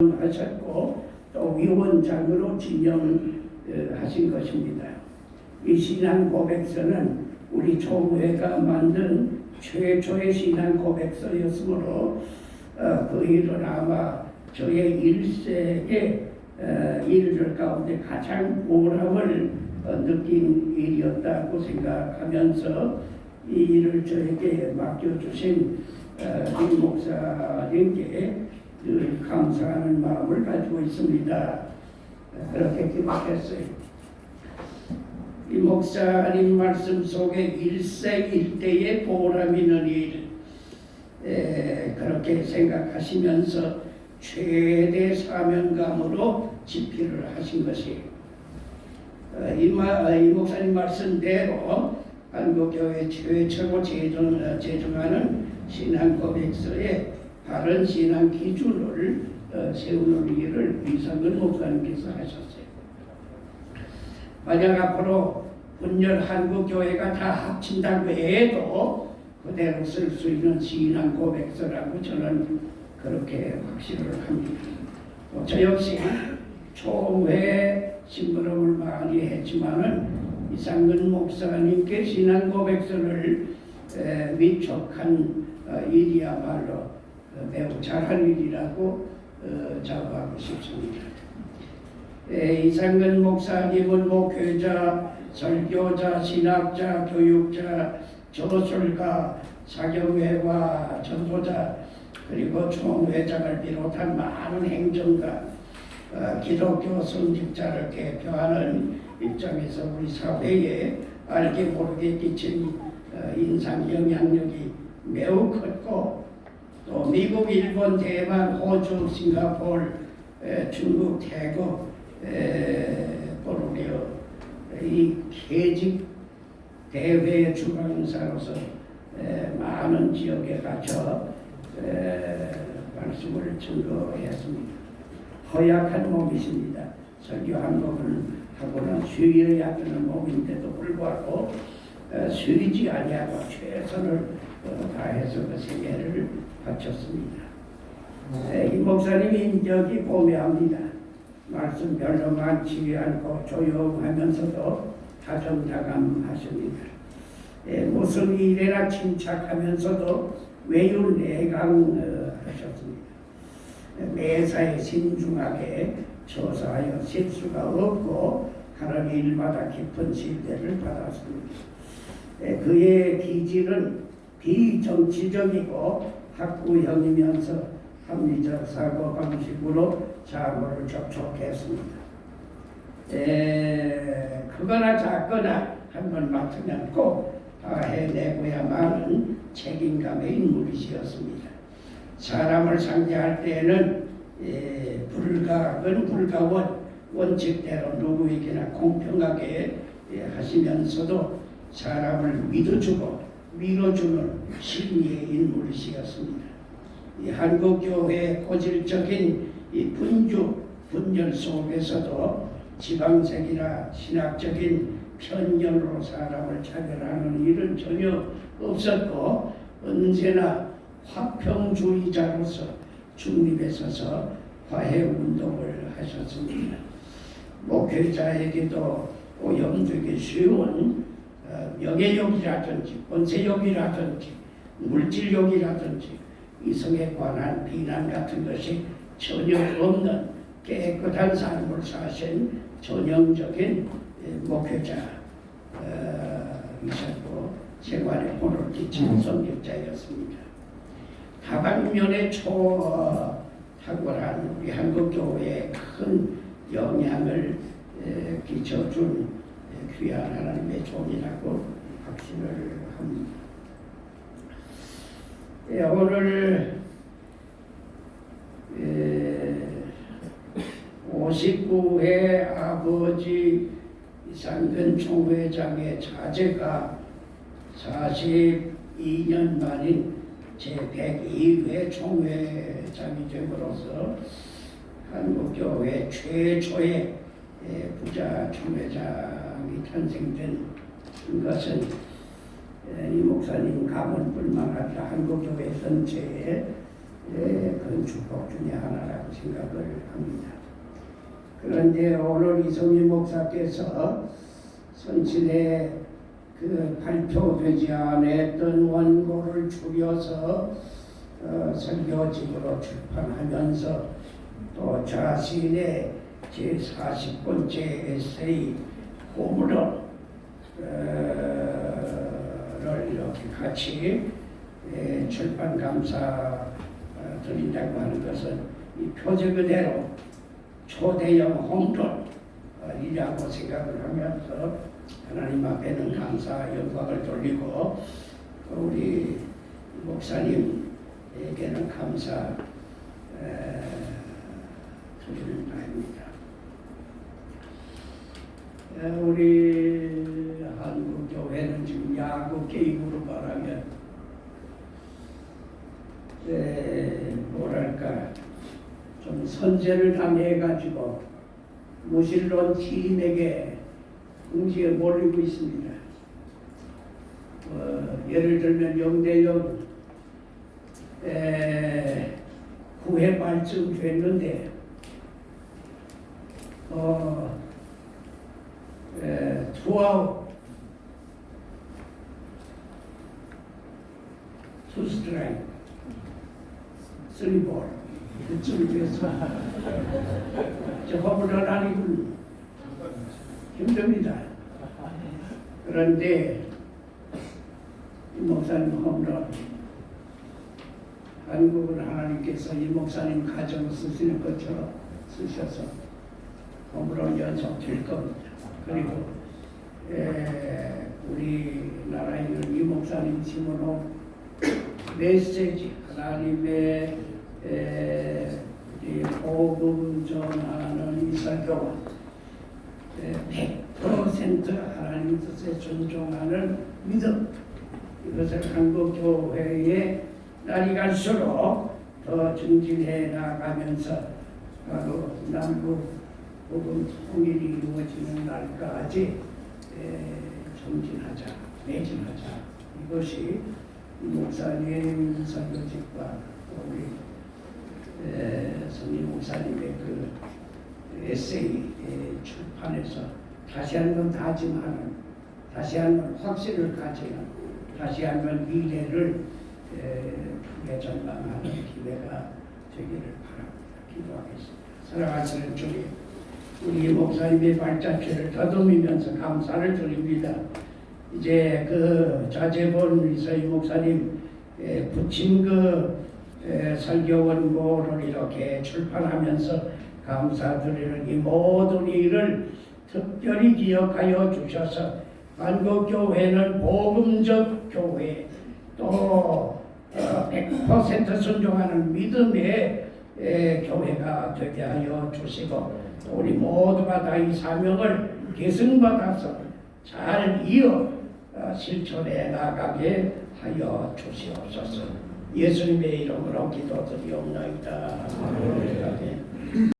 하셨고 또 위원장으로 지명하신 것입니다. 이 신앙 고백서는 우리 총회가 만든 최초의 신앙 고백서였으므로 어, 그 일은 아마 저의 일생의 어, 일들 가운데 가장 보람을 어, 느낀 일이었다고 생각하면서 이 일을 저에게 맡겨주신 어, 임 목사님께 늘 감사하는 마음을 가지고 있습니다. 어, 그렇게 기록했어요. 이 목사님 말씀 속에 일생일대의 보람 있는 일 에, 그렇게 생각하시면서 최대 사명감으로 집필을 하신 것이에요. 어, 이, 마, 어, 이 목사님 말씀대로 한국교회 최초로 제정, 어, 제정하는 신앙 고백서에 바른 신앙 기준을 어, 세우는 일을 이상근 목사님께서 하셨어요. 만약 앞으로 분열 한국교회가 다 합친다고 해도 그대로 쓸 수 있는 신앙 고백서라고 저는 그렇게 확신을 합니다. 또저 역시 총회 심부름을 많이 했지만은 이상근 목사님께 신앙 고백서를 에, 위촉한 어, 일이야말로 어, 매우 잘한 일이라고 어, 자부하고 싶습니다. 에, 이상근 목사님은 목회자, 설교자, 신학자, 교육자, 저술가, 사경회와 전도자 그리고 총회장을 비롯한 많은 행정가, 어, 기독교 성직자를 대표하는 입장에서 우리 사회에 알게 모르게 끼친 어, 인상 영향력이 매우 컸고 또 미국, 일본, 대만, 호주, 싱가포르, 에, 중국, 태국, 에, 보르네오 이 계직 대회 주관사로서 에, 많은 지역에 가서 에, 말씀을 증거했습니다. 허약한 몸이십니다. 설교한 법을 하고는 쉬어야 되는 몸인데도 불구하고 에, 쉬지 아니하고 최선을 어, 다해서 그 세계를 바쳤습니다. 에, 이 목사님이 여기 보매합니다. 말씀 별로 많지 않고 조용하면서도 다정다감하십니다. 예, 무슨 일에나 침착하면서도 외유 내강하셨습니다. 매사에 신중하게 조사하여 실수가 없고 하는 일마다 깊은 신뢰를 받았습니다. 예, 그의 기질은 비정치적이고 학구형이면서 합리적 사고 방식으로 사고를 접촉했습니다. 에, 크거나 작거나 한번 맡으면 꼭 다 해내고야만은 책임감의 인물이시였습니다. 사람을 상대할 때는 에, 불가은 불가원 원칙대로 누구에게나 공평하게 예, 하시면서도 사람을 믿어주고 밀어주는 신의 인물이시였습니다. 이 한국교회의 고질적인 이 분주 분열 속에서도 지방색이나 신학적인 편견으로 사람을 차별하는 일은 전혀 없었고 언제나 화평주의자로서 중립에 서서 화해 운동을 하셨습니다. 목회자에게도 오염되기 쉬운 어, 명예욕이라든지 권세욕이라든지 물질욕이라든지 이성에 관한 비난 같은 것이 전혀 없는 깨끗한 삶을 사신 전형적인 예, 목회자 어, 이셨고 생활에 혼을 끼치는 성격자였습니다. 다방면에 초 탁월한 우리 한국 교회에 큰 영향을 에, 끼쳐준 에, 귀한 하나님의 종이라고 확신을 합니다. 예, 오늘 예, 59회 아버지 이상근 총회장의 자제가 42년 만인 제 102회 총회장이 됨으로써 한국교회 최초의 예, 부자 총회장이 탄생된 것은 예, 이 목사님 가문뿐만 아니라 한국교회 전체에 예, 큰 축복 중에 하나라고 생각을 합니다. 그런데 오늘 이성희 목사께서 선친의 그 발표되지 않았던 원고를 추려서 어, 설교집으로 출판하면서 또 자신의 제40번째 에세이 고문을 를 이렇게 같이 에, 출판 감사 어, 드린다고 하는 것은 이 표제 그대로 초대형 홈런이라고 생각을 하면서 하나님 앞에는 감사 영광을 돌리고 또 우리 목사님에게는 감사 에, 드리는 바입니다. 에, 우리 한국 교회는 지금 야구 게임으로 말하면 에, 뭐랄까 좀 선제를 다 내가지고 무실론 팀에게 응시에 몰리고 있습니다. 어, 예를 들면 0대0 9회 말쯤 됐는데 어, 에, 투아웃 투 스트라이크 쓰리 볼. 그쯤 돼서. 저 홈런 아니군 힘듭니다. 그런데 이 목사님 홈런 한국을 하나님께서 이 목사님 가정 쓰시는 것처럼 쓰셔서 홈런 연속 될 겁니다. 그리고 에, 우리나라에 있는 이 목사님 팀으로 메시지 하나님의 에, 이 복음 전하는 이 설교와 에, 100% 하나님 뜻에 존중하는 믿음 이것을 한국 교회에 날이 갈수록 더 증진해 나가면서 바로 남북 복음 통일이 이루어지는 날까지 에, 전진하자, 매진하자 이것이 이 목사님 설교집과 우리 에, 성인 목사님의 그 에세이 에, 출판해서 다시 한번 다짐하는, 다시 한번 확신을 가지는, 다시 한번 미래를 에, 크게 전망하는 기회가 되기를 바랍니다. 기도하겠습니다. 사랑하시는 주님, 우리 목사님의 발자취를 더듬으면서 감사를 드립니다. 이제 그 자제본 이서희 목사님 에, 붙인 그 에, 설교 원고를 이렇게 출판하면서 감사드리는 이 모든 일을 특별히 기억하여 주셔서 한국교회는 복음적 교회 또 어, 100% 순종하는 믿음의 에, 교회가 되게 하여 주시고 또 우리 모두가 다 이 사명을 계승받아서 잘 이어 어, 실천해 나가게 하여 주시옵소서. 예수님의 이름으로 기도드리옵나이다. 아멘.